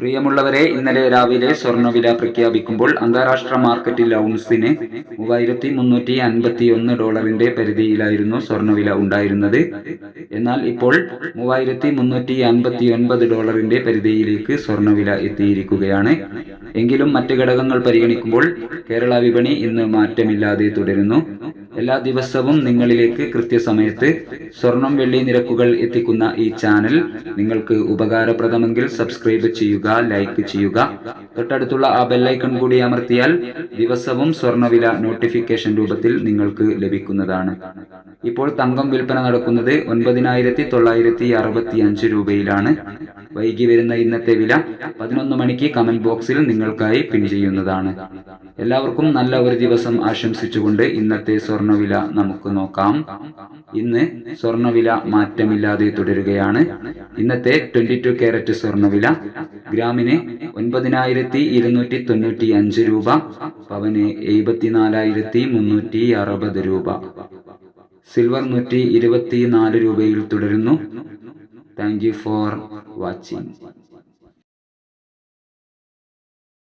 പ്രിയമുള്ളവരെ ഇന്നലെ രാവിലെ സ്വർണവില പ്രഖ്യാപിക്കുമ്പോൾ അന്താരാഷ്ട്ര മാർക്കറ്റിൽ ഔൺസിന് മൂവായിരത്തി മുന്നൂറ്റി അൻപത്തി ഒന്ന് ഡോളറിന്റെ പരിധിയിലായിരുന്നു സ്വർണവില ഉണ്ടായിരുന്നത്. എന്നാൽ ഇപ്പോൾ മൂവായിരത്തി മുന്നൂറ്റി അൻപത്തി ഒൻപത് ഡോളറിന്റെ പരിധിയിലേക്ക് സ്വർണവില എത്തിയിരിക്കുകയാണ്. എങ്കിലും മറ്റ് ഘടകങ്ങൾ പരിഗണിക്കുമ്പോൾ കേരള വിപണി ഇന്ന് മാറ്റമില്ലാതെ തുടരുന്നു. എല്ലാ ദിവസവും നിങ്ങളിലേക്ക് കൃത്യസമയത്ത് സ്വർണം വെള്ളി നിരക്കുകൾ എത്തിക്കുന്ന ഈ ചാനൽ നിങ്ങൾക്ക് ഉപകാരപ്രദമെങ്കിൽ സബ്സ്ക്രൈബ് ചെയ്യുക ലൈക്ക് ചെയ്യുക. തൊട്ടടുത്തുള്ള ആ ബെല്ലൈക്കൺ കൂടി അമർത്തിയാൽ ദിവസവും സ്വർണവില നോട്ടിഫിക്കേഷൻ രൂപത്തിൽ നിങ്ങൾക്ക് ലഭിക്കുന്നതാണ്. ഇപ്പോൾ തങ്കം വിൽപ്പന നടക്കുന്നത് ഒൻപതിനായിരത്തി തൊള്ളായിരത്തി അറുപത്തി അഞ്ച് രൂപയിലാണ്. വൈകി വരുന്ന ഇന്നത്തെ വില പതിനൊന്ന് മണിക്ക് കമന്റ് ബോക്സിൽ നിങ്ങൾക്കായി പിൻ ചെയ്യുന്നതാണ്. എല്ലാവർക്കും നല്ല ഒരു ദിവസം ആശംസിച്ചുകൊണ്ട് ഇന്നത്തെ സ്വർണവില നമുക്ക് നോക്കാം. ഇന്ന് സ്വർണവില മാറ്റമില്ലാതെ തുടരുകയാണ്. ഇന്നത്തെ ട്വന്റി ടു ക്യാരറ്റ് സ്വർണവില ഗ്രാമിന് ഒൻപതിനായിരത്തി ഇരുന്നൂറ്റി തൊണ്ണൂറ്റി അഞ്ച് രൂപ പവന് എഴുപത്തിനാലായിരത്തി മുന്നൂറ്റി അറുപത് രൂപ. സിൽവർ നൂറ്റി ഇരുപത്തി നാല് രൂപയിൽ തുടരുന്നു. Thank you for watching